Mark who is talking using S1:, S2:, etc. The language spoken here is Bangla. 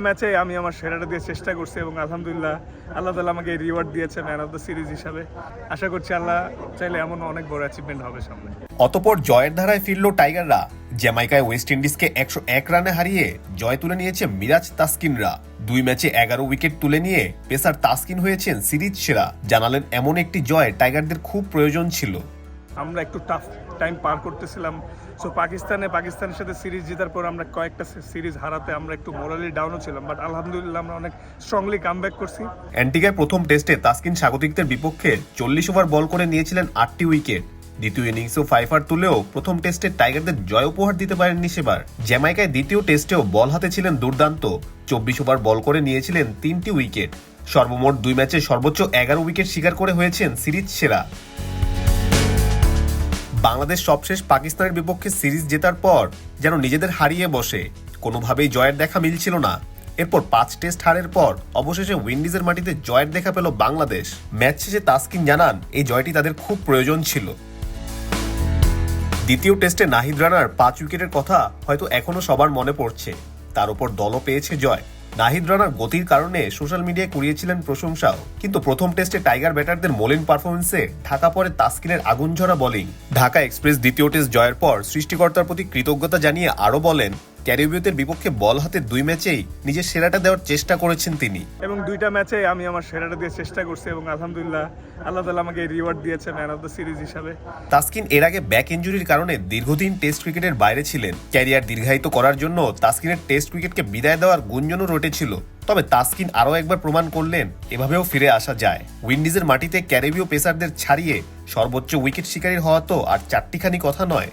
S1: ম্যাচে আমি আমার সেরাটা দিয়ে চেষ্টা করছি এবং আলহামদুলিল্লাহ আল্লাহ তালা আমাকে রিওয়ার্ড দিয়েছে ম্যান অফ দ্য সিরিজ হিসাবে। আশা করছি আল্লাহ চাইলে এমন অনেক বড় অ্যাচিভমেন্ট হবে সামনে।
S2: অতপর জয়ের ধারায় ফিরল টাইগাররা। জ্যামাইকায় ওয়েস্ট ইন্ডিজকে একশো এক রানে হারিয়ে জয় তুলে নিয়েছে মিরাজ তাসকিনরা। দুই ম্যাচে এগারো উইকেট তুলে নিয়ে পেসার তাসকিন হয়েছেন সিরিজ সেরা। জানালেন, এমন একটি জয় টাইগারদের খুব প্রয়োজন ছিল।
S1: আমরা একটু টাফ টাইম পার করতেছিলাম। সো পাকিস্তানে পাকিস্তানের সাথে সিরিজ জেতার পর আমরা কয়েকটা সিরিজ হারাতে আমরা একটু মোরালি ডাউনও ছিলাম বাট আলহামদুলিল্লাহ আমরা অনেক স্ট্রংলি কাম করছি।
S2: অ্যান্টিগায় প্রথম টেস্টে তাসকিন স্বাগতিকদের বিপক্ষে চল্লিশ ওভার বল করে নিয়েছিলেন আটটি উইকেট দ্বিতীয় ইনিংসেও ফাইফার তুলেও প্রথম টেস্টে টাইগারদের জয় উপহার দিতে পারেননি সেবার। জ্যামাইকায় দ্বিতীয় টেস্টেও বল হাতে ছিলেন দুর্দান্ত। চব্বিশ ওভার বল করে নিয়েছিলেন তিনটি উইকেট সর্বমোট দুই ম্যাচে সর্বোচ্চ এগারো উইকেট শিকার করে হয়েছেন সিরিজ সেরা। বাংলাদেশ সবশেষ পাকিস্তানের বিপক্ষে সিরিজ জেতার পর যেন নিজেদের হারিয়ে বসে। কোনোভাবেই জয়ের দেখা মিলছিল না। এরপর পাঁচ টেস্ট হারের পর অবশেষে উইন্ডিজের মাটিতে জয়ের দেখা পেল বাংলাদেশ। ম্যাচ শেষে তাসকিন জানান, এই জয়টি তাদের খুব প্রয়োজন ছিল। দ্বিতীয় টেস্টে নাহিদ রানার পাঁচ উইকেটের কথা হয়তো এখনও সবার মনে পড়ছে। তার উপর দলও পেয়েছে জয়। নাহিদ রানার গতির কারণে সোশ্যাল মিডিয়ায় কুড়িয়েছিলেন প্রশংসাও। কিন্তু প্রথম টেস্টে টাইগার ব্যাটারদের মলিন পারফরমেন্সে ঢাকা পরে তাস্কিনের আগুন ঝরা বোলিং। ঢাকা এক্সপ্রেস দ্বিতীয় টেস্ট জয়ের পর সৃষ্টিকর্তার প্রতি কৃতজ্ঞতা জানিয়ে আরও বলেন ক্যারিবিওতের বিপক্ষে বল হাতে দুই ম্যাচেই নিজের সেরাটা দেওয়ার চেষ্টা করেছেন তিনি।
S1: এবং দুইটা ম্যাচে আমি আমার সেরাটা দিয়ে চেষ্টা করছি এবং আলহামদুলিল্লাহ আল্লাহ তালা আমাকে রিওয়ার্ড দিয়েছে ম্যান অফ দ্য সিরিজ হিসাবে।
S2: তাসকিন এর আগে ব্যাক ইঞ্জুরির কারণে দীর্ঘদিন টেস্ট ক্রিকেটের বাইরে ছিলেন। ক্যারিয়ার দীর্ঘায়িত করার জন্য তাসকিনের টেস্ট ক্রিকেটকে বিদায় দেওয়ার গুঞ্জনও রটেছিল তবে তাসকিন আরও একবার প্রমাণ করলেন এভাবেও ফিরে আসা যায়। উইন্ডিজের মাটিতে ক্যারিবীয় পেসারদের ছাড়িয়ে সর্বোচ্চ উইকেট শিকারী হওয়া তো আর চারটিখানি কথা নয়।